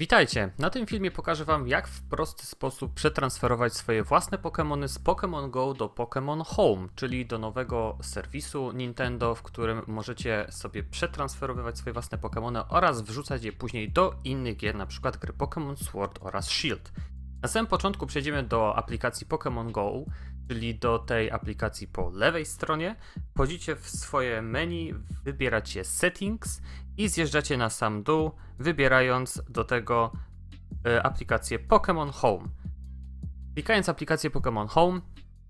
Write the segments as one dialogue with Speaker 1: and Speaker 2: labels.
Speaker 1: Witajcie! Na tym filmie pokażę Wam, jak w prosty sposób przetransferować swoje własne Pokémony z Pokémon Go do Pokémon Home, czyli do nowego serwisu Nintendo, w którym możecie sobie przetransferowywać swoje własne Pokémony oraz wrzucać je później do innych gier, np. gry Pokémon Sword oraz Shield. Na samym początku przejdziemy do aplikacji Pokémon Go, czyli do tej aplikacji po lewej stronie. Wchodzicie w swoje menu, wybieracie Settings i zjeżdżacie na sam dół, wybierając do tego e, aplikację Pokémon Home. Klikając aplikację Pokémon Home,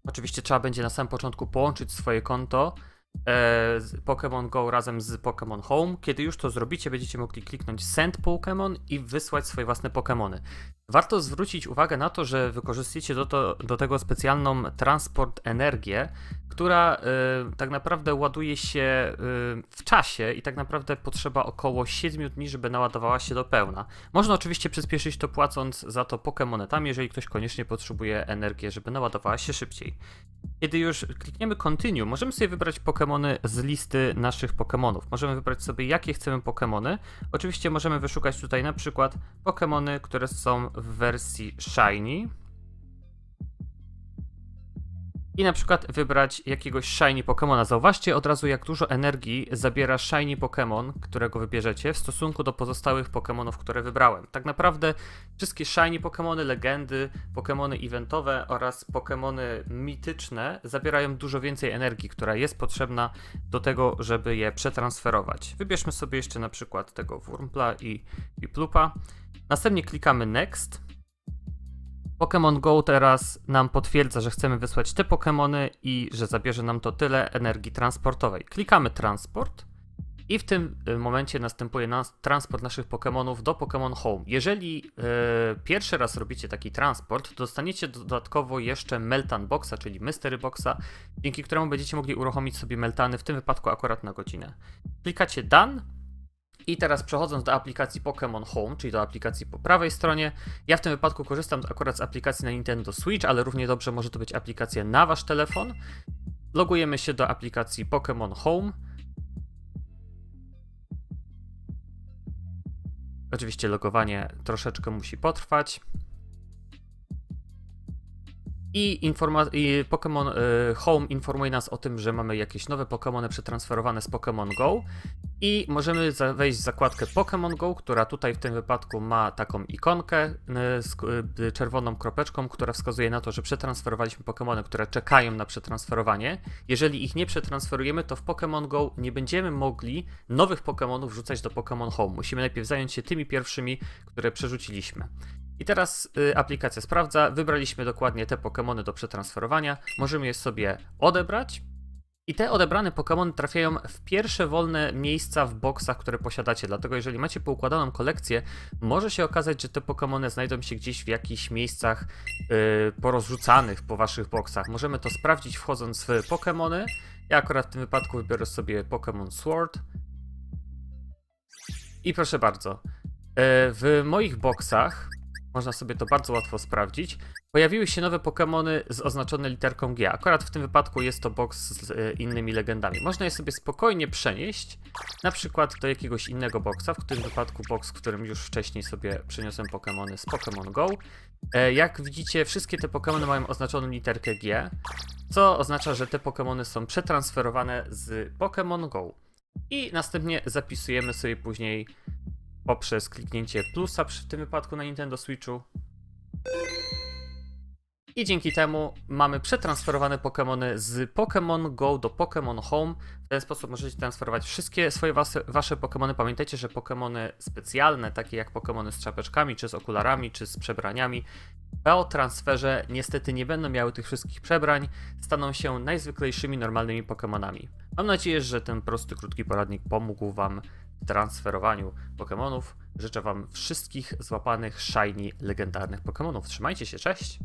Speaker 1: oczywiście trzeba będzie na samym początku połączyć swoje konto Pokémon Go razem z Pokémon Home. Kiedy już to zrobicie, będziecie mogli kliknąć Send Pokémon i wysłać swoje własne Pokémony. Warto zwrócić uwagę na to, że wykorzystacie do, to, do tego specjalną transport energię, która y, tak naprawdę ładuje się y, w czasie i tak naprawdę potrzeba około 7 dni, żeby naładowała się do pełna. Można oczywiście przyspieszyć to płacąc za to Pokémonetami, jeżeli ktoś koniecznie potrzebuje energię, żeby naładowała się szybciej. Kiedy już klikniemy Continue, możemy sobie wybrać Pokémony z listy naszych Pokémonów. Możemy wybrać sobie, jakie chcemy Pokémony. Oczywiście możemy wyszukać tutaj na przykład Pokémony, które są w wersji Shiny. I na przykład wybrać jakiegoś Shiny Pokémona. Zauważcie od razu, jak dużo energii zabiera Shiny Pokémon, którego wybierzecie, w stosunku do pozostałych Pokémonów, które wybrałem. Tak naprawdę wszystkie Shiny Pokémony, legendy, Pokémony eventowe oraz Pokémony mityczne zabierają dużo więcej energii, która jest potrzebna do tego, żeby je przetransferować. Wybierzmy sobie jeszcze na przykład tego Wurmpla i Piplupa. Następnie klikamy Next. Pokémon Go teraz nam potwierdza, że chcemy wysłać te Pokémony i że zabierze nam to tyle energii transportowej. Klikamy Transport i w tym y, momencie następuje nas transport naszych Pokémonów do Pokémon Home. Jeżeli e, pierwszy raz robicie taki transport, dostaniecie dodatkowo jeszcze Meltan Boxa, czyli Mystery Boxa, dzięki któremu będziecie mogli uruchomić sobie Meltany, w tym wypadku akurat na godzinę. Klikacie Done i teraz przechodząc do aplikacji Pokémon Home, czyli do aplikacji po prawej stronie, ja w tym wypadku korzystam akurat z aplikacji na Nintendo Switch, ale równie dobrze może to być aplikacja na wasz telefon. Logujemy się do aplikacji Pokémon Home. Oczywiście logowanie troszeczkę musi potrwać. I, informa- i Pokémon y, Home informuje nas o tym, że mamy jakieś nowe Pokémony przetransferowane z Pokémon Go i możemy wejść w zakładkę Pokémon Go, która tutaj w tym wypadku ma taką ikonkę y, z y, czerwoną kropeczką, która wskazuje na to, że przetransferowaliśmy Pokémony, które czekają na przetransferowanie. Jeżeli ich nie przetransferujemy, to w Pokémon Go nie będziemy mogli nowych Pokémonów wrzucać do Pokémon Home. Musimy najpierw zająć się tymi pierwszymi, które przerzuciliśmy. I teraz y, aplikacja sprawdza, wybraliśmy dokładnie te Pokémony do przetransferowania, możemy je sobie odebrać. I te odebrane Pokémony trafiają w pierwsze wolne miejsca w boksach, które posiadacie. Dlatego, jeżeli macie poukładaną kolekcję, może się okazać, że te Pokémony znajdą się gdzieś w jakichś miejscach yy, porozrzucanych po waszych boksach. Możemy to sprawdzić wchodząc w Pokémony. Ja akurat w tym wypadku wybiorę sobie Pokémon Sword. I proszę bardzo. yy, W moich boksach można sobie to bardzo łatwo sprawdzić. Pojawiły się nowe Pokémony z oznaczone literką G. Akurat w tym wypadku jest to box z e, innymi legendami. Można je sobie spokojnie przenieść, na przykład do jakiegoś innego boxa, w tym wypadku box, w którym już wcześniej sobie przeniosłem Pokémony z Pokémon Go. E, jak widzicie, wszystkie te Pokémony mają oznaczoną literkę G, co oznacza, że te Pokémony są przetransferowane z Pokémon Go. I następnie zapisujemy sobie później poprzez kliknięcie plusa w tym wypadku na Nintendo Switchu. I dzięki temu mamy przetransferowane Pokémony z Pokémon Go do Pokémon Home. W ten sposób możecie transferować wszystkie swoje wasze, wasze Pokémony. Pamiętajcie, że Pokémony specjalne, takie jak Pokémony z czapeczkami, czy z okularami, czy z przebraniami, po transferze niestety nie będą miały tych wszystkich przebrań, staną się najzwyklejszymi normalnymi Pokémonami. Mam nadzieję, że ten prosty, krótki poradnik pomógł Wam w transferowaniu Pokémonów. Życzę Wam wszystkich złapanych, shiny, legendarnych Pokémonów. Trzymajcie się, cześć!